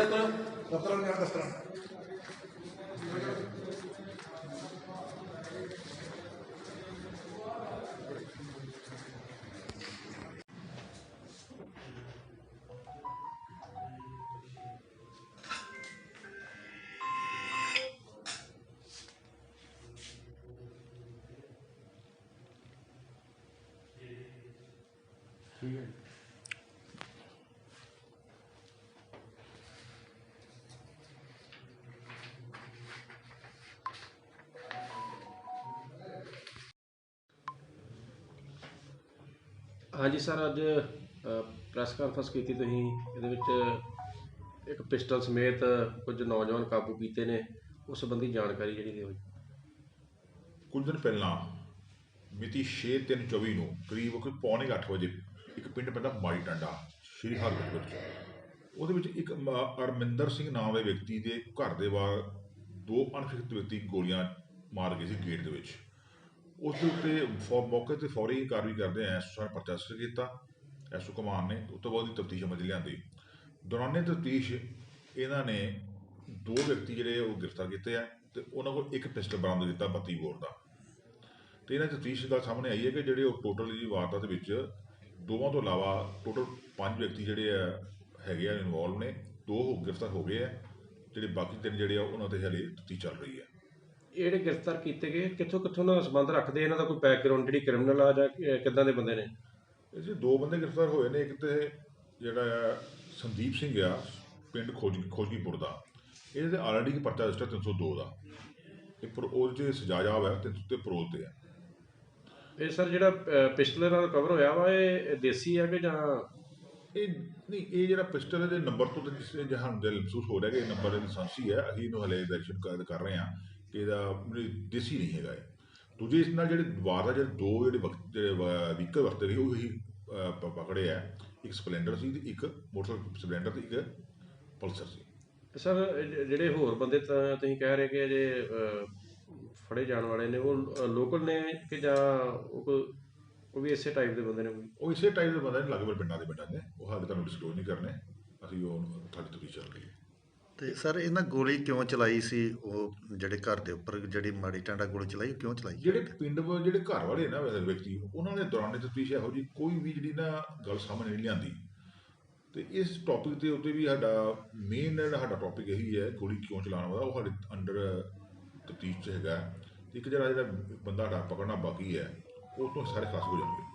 डॉक्टरांनी आणत असताना ठीक है ਹਾਂਜੀ ਸਰ, ਅੱਜ ਪ੍ਰੈਸ ਕਾਨਫਰੰਸ ਕੀਤੀ ਤੁਸੀਂ। ਇਹਦੇ ਵਿੱਚ ਇੱਕ ਪਿਸਟਲ ਸਮੇਤ ਕੁਝ ਨੌਜਵਾਨ ਕਾਬੂ ਕੀਤੇ ਨੇ। ਉਸ ਸੰਬੰਧੀ ਜਾਣਕਾਰੀ ਜਿਹੜੀ ਦਿਓ ਜੀ। ਕੁਝ ਦਿਨ ਪਹਿਲਾਂ, ਮਿਤੀ 6/3/24 ਨੂੰ ਕਰੀਬ ਕੋਈ ਪੌਣੇ ਕੁ ਅੱਠ ਵਜੇ, ਇੱਕ ਪਿੰਡ ਪੈਂਦਾ ਮਾੜੀ ਟਾਂਡਾ, ਸ਼੍ਰੀ ਹਰਗੋਬਿੰਦ ਵਿੱਚ। ਉਹਦੇ ਵਿੱਚ ਇੱਕ ਅਰਮਿੰਦਰ ਸਿੰਘ ਨਾਮ ਦੇ ਵਿਅਕਤੀ ਦੇ ਘਰ ਦੇ ਬਾਹਰ ਦੋ ਅਣਖਿਤ ਵਿਅਕਤੀ ਗੋਲੀਆਂ ਮਾਰ ਗਏ ਸੀ ਗੇਟ ਦੇ ਵਿੱਚ। ਉਸ ਦੇ ਉੱਤੇ ਫੌ, ਮੌਕੇ ਤੇ ਫੌਰੀ ਕਾਰਵਾਈ ਕਰਦੇ ਐ ਐਸਓ ਸਾਹਿਬ ਪਰਚਾ ਰਜਿਸਟਰ ਕੀਤਾ ਐਸਓ ਕਮਾਨ ਨੇ, ਉਸ ਤੋਂ ਬਾਅਦ ਦੀ ਤਫਤੀਸ਼ ਅਮਲ ਲਿਆਂਦੀ। ਦੌਰਾਨੇ ਤਫਤੀਸ਼ ਇਹਨਾਂ ਨੇ ਦੋ ਵਿਅਕਤੀ ਜਿਹੜੇ ਉਹ ਗ੍ਰਿਫਤਾਰ ਕੀਤੇ ਆ ਤੇ ਉਹਨਾਂ ਕੋਲ ਇੱਕ ਪਿਸਟਲ ਬਰਾਮਦ ਕੀਤਾ 32 ਬੋਰ ਦਾ। ਤੇ ਇਹਨਾਂ ਤਫਤੀਸ਼ ਦਾ ਸਾਹਮਣੇ ਆਈ ਹੈ ਕਿ ਜਿਹੜੇ ਉਹ ਟੋਟਲ ਜੀ ਵਾਰਦਾਤ ਵਿੱਚ ਦੋਵਾਂ ਤੋਂ ਇਲਾਵਾ ਟੋਟਲ ਪੰਜ ਵਿਅਕਤੀ ਜਿਹੜੇ ਆ, ਹੈਗੇ ਆ, ਇਨਵੋਲਵ ਨੇ, ਦੋ ਹੋ ਗ੍ਰਿਫਤਾਰ ਹੋ ਗਏ ਆ, ਜਿਹੜੇ ਬਾਕੀ ਤਿੰਨ ਜਿਹੜੇ ਆ, ਉਹਨਾਂ ਤੇ ਹਲੇ ਤਫਤੀਸ਼ ਚੱਲ ਰਹੀ ਹੈ। ਇਹ ਜਿਹੜੇ ਗ੍ਰਿਫਤਾਰ ਕੀਤੇ ਗਏ ਕਿੱਥੋਂ ਕਿੱਥੋਂ ਨਾਲ ਸੰਬੰਧ ਰੱਖਦੇ ਇਹਨਾਂ ਦਾ ਕੋਈ ਬੈਕਗ੍ਰਾਉਂਡ ਜਿਹੜੀ ਕ੍ਰਿਮੀਨਲ ਆ ਜਾਂ ਕਿ- ਕਿੱਦਾਂ ਦੇ ਬੰਦੇ ਨੇ? ਇਹ 'ਚ ਦੋ ਬੰਦੇ ਗ੍ਰਿਫਤਾਰ ਹੋਏ ਨੇ ਇੱਕ ਤੇ ਜਿਹੜਾ ਆ ਸੰਦੀਪ ਸਿੰਘ ਆ ਪਿੰਡ ਖੋਜ ਖੋਜੀਪੁਰ ਦਾ। ਇਹਦੇ ਆਲਰੇਡੀ ਇੱਕ ਪਰਚਾ ਰਜਿਸਟਰ 302 ਦਾ ਇਹ ਪਰ ਉਹ ਚ ਸਜ਼ਾ ਜਾਬ ਹੈ ਤੇ ਤੇ ਪਰੋਲ ਤੇ ਆ। ਇਹ ਸਰ ਜਿਹੜਾ ਪਿਸਟਲ ਨਾਲ ਕਵਰ ਹੋਇਆ ਵਾ ਇਹ ਦੇਸੀ ਹੈ ਕਿ ਜਾਂ ਇਹ ਨਹੀਂ ਇਹ ਜਿਹੜਾ ਪਿਸਟਲ ਦੇ ਨੰਬਰ ਤੋਂ ਤਾਂ ਜਿਸ ਜਹਾਨ ਦਿਲ ਮਹਿਸੂਸ ਹੋ ਰਿਹਾ ਕਿ ਇਹ ਨੰਬਰ ਲਾਇਸੈਂਸੀ ਹੈ ਅਸੀਂ ਇਹਨੂੰ ਹਲੇ ਵੈਰੀਫਿਕੇਸ਼ਨ ਕਰ ਕਰ ਰਹੇ ਹਾਂ। ਇਹਦਾ ਮਤਲਬ ਦੇਸੀ ਨਹੀਂ ਹੈਗਾ ਇਹ। ਦੂਜੇ ਇਸ ਨਾਲ ਜਿਹੜੇ ਵਾਰ ਦਾ ਜਿਹੜੇ ਦੋ ਜਿਹੜੇ ਵਕਤ ਜਿਹੜੇ ਵਹੀਕਲ ਵਰਤੇ ਗਏ ਉਹ ਹੀ ਪਕੜੇ ਆ। ਇੱਕ ਸਪਲੈਂਡਰ ਸੀ ਤੇ ਇੱਕ ਮੋਟਰਸਾਈਕਲ ਸਪਲੈਂਡਰ ਤੇ ਇੱਕ ਪਲਸਰ ਸੀ। ਸਰ ਜਿਹੜੇ ਹੋਰ ਬੰਦੇ ਤਾਂ ਤੁਸੀਂ ਕਹਿ ਰਹੇ ਕਿ ਜੇ ਫੜੇ ਜਾਣ ਵਾਲੇ ਨੇ ਉਹ ਲੋਕਲ ਨੇ ਕਿ ਜਾਂ ਉਹ ਕੋਈ ਉਹ ਵੀ ਇਸੇ ਟਾਈਪ ਦੇ ਬੰਦੇ ਨੇ ਕੋਈ? ਉਹ ਇਸੇ ਟਾਈਪ ਦੇ ਬੰਦੇ ਨੇ ਲਗਭਗ ਪਿੰਡਾਂ ਦੇ ਪਿੰਡਾਂ ਦੇ। ਉਹ ਹਾਲੇ ਤੁਹਾਨੂੰ ਡਿਸਕਲੋਜ਼ ਨਹੀਂ ਕਰਨੇ। ਅਸੀਂ ਉਹ ਤੁਹਾਡੀ ਰਹੀ ਹੈ ਤੇ ਸਰ, ਇਹਨਾਂ ਗੋਲੀ ਕਿਉਂ ਚਲਾਈ ਸੀ? ਉਹ ਜਿਹੜੇ ਘਰ ਦੇ ਉੱਪਰ ਜਿਹੜੀ ਮਾੜੀ ਟਾਂਡਾ ਗੋਲੀ ਚਲਾਈ, ਉਹ ਕਿਉਂ ਚਲਾਈ? ਜਿਹੜੇ ਪਿੰਡ ਵ- ਜਿਹੜੇ ਘਰ ਵਾਲੇ ਨਾ ਵੈਸੇ ਵਿਅਕਤੀ, ਉਹਨਾਂ ਨੇ ਦੌਰਾਨ ਤਫਤੀਸ਼ ਇਹੋ ਜੀ ਕੋਈ ਵੀ ਜਿਹੜੀ ਨਾ ਗੱਲ ਸਾਹਮਣੇ ਨਹੀਂ ਲਿਆਂਦੀ। ਤੇ ਇਸ ਟੌਪਿਕ ਦੇ ਉੱਤੇ ਵੀ ਸਾਡਾ ਮੇਨ ਜਿਹੜਾ ਸਾਡਾ ਟੌਪਿਕ ਇਹੀ ਹੈ, ਗੋਲੀ ਕਿਉਂ ਚਲਾਉਣ ਵਾਲਾ, ਉਹ ਸਾਡੇ ਅੰਡਰ ਤਫਤੀਸ਼ 'ਚ ਹੈਗਾ। ਇੱਕ ਜਿਹੜਾ ਜਿਹੜਾ ਬੰਦਾ ਸਾਡਾ ਪਕੜਨਾ ਬਾਕੀ ਹੈ, ਉਹ ਤੋਂ ਸਾਰੇ ਖਾਸ ਹੋ ਜਾਣਗੇ।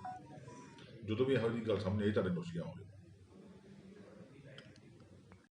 ਜਦੋਂ ਵੀ ਇਹੋ ਜੀ ਗੱਲ ਸਾਹਮਣੇ ਆਈ, ਤੁਹਾਡੇ ਨੋਟਿਸ ਲਿਆਵਾਂਗੇ